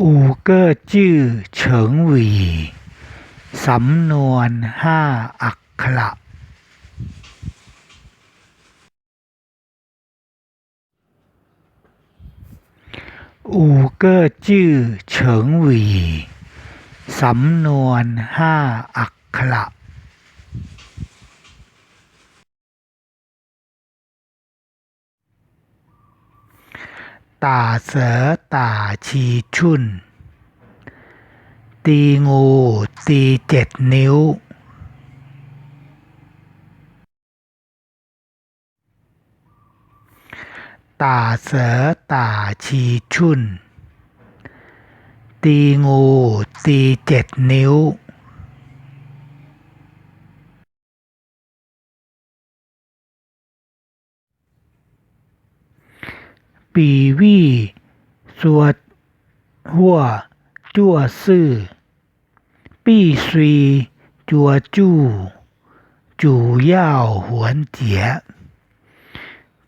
五个จื่อเฉิงหวี สำนวนห้าอักขระอูเก้อจื่อเฉิงหวี สำนวนห้าอักขระ ตาเสือตาชีชุนตีงู ตีเจ็ดนิ้ว ตาเสือตาชีชุนตีงู ตีเจ็ดนิ้ว ปีวี่สัวหัว จั่วซื่อ ปี้ซุย จัวจู้ จู่ย่าหวนเจีย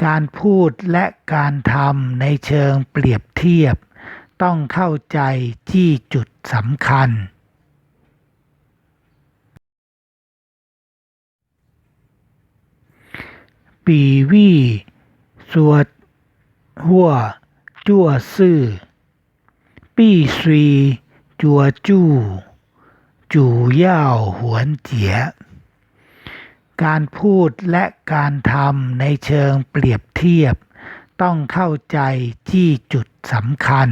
การพูดและการทำในเชิงเปรียบเทียบ ต้องเข้าใจที่จุดสำคัญปีวี่สัว หัวจั่วซื่อ ปี้ซุยจัวจู้จู่ย่าหวนเจีย การพูดและการทำในเชิงเปรียบเทียบ ต้องเข้าใจที่จุดสำคัญ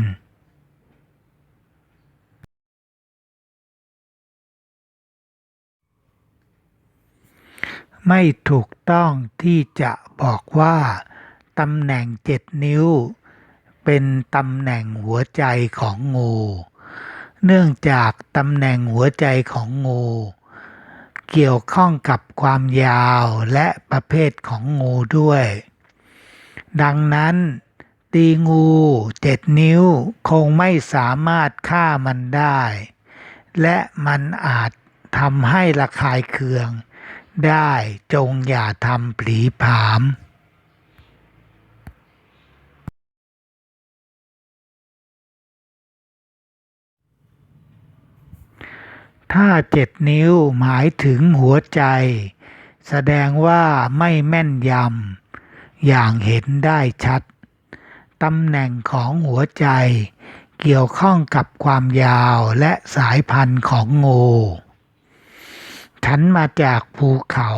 ไม่ถูกต้องที่จะบอกว่า ตำแหน่งเจ็ดนิ้ว เป็นตำแหน่งหัวใจของงู เนื่องจากตำแหน่งหัวใจของงู เกี่ยวข้องกับความยาวและประเภทของงูด้วย ดังนั้น ตีงูเจ็ดนิ้วคงไม่สามารถฆ่ามันได้ และมันอาจทำให้ระคายเคืองได้จงอย่าทำผลีผาม ถ้าเจ็ดนิ้วหมายถึงหัวใจ แสดงว่าไม่แม่นยำ อย่างเห็นได้ชัด ตำแหน่งของหัวใจ เกี่ยวข้องกับความยาวและสายพันธุ์ของงูฉันมาจากภูเขา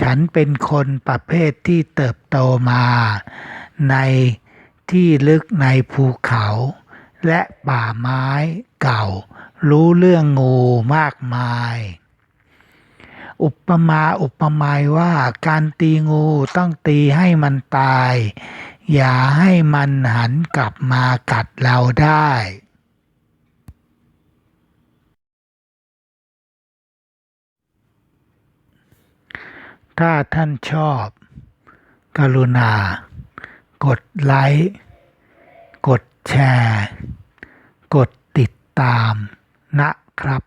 ฉันเป็นคนประเภทที่เติบโตมา ในที่ลึกในภูเขา และป่าไม้เก่า รู้เรื่องงูมากมาย อุปมาอุปไมยว่าการตีงูต้องตีให้มันตาย อย่าให้มันหันกลับมากัดเราได้ถ้าท่านชอบ กรุณา กดไลค์ กดแชร์ กดติดตาม นะครับ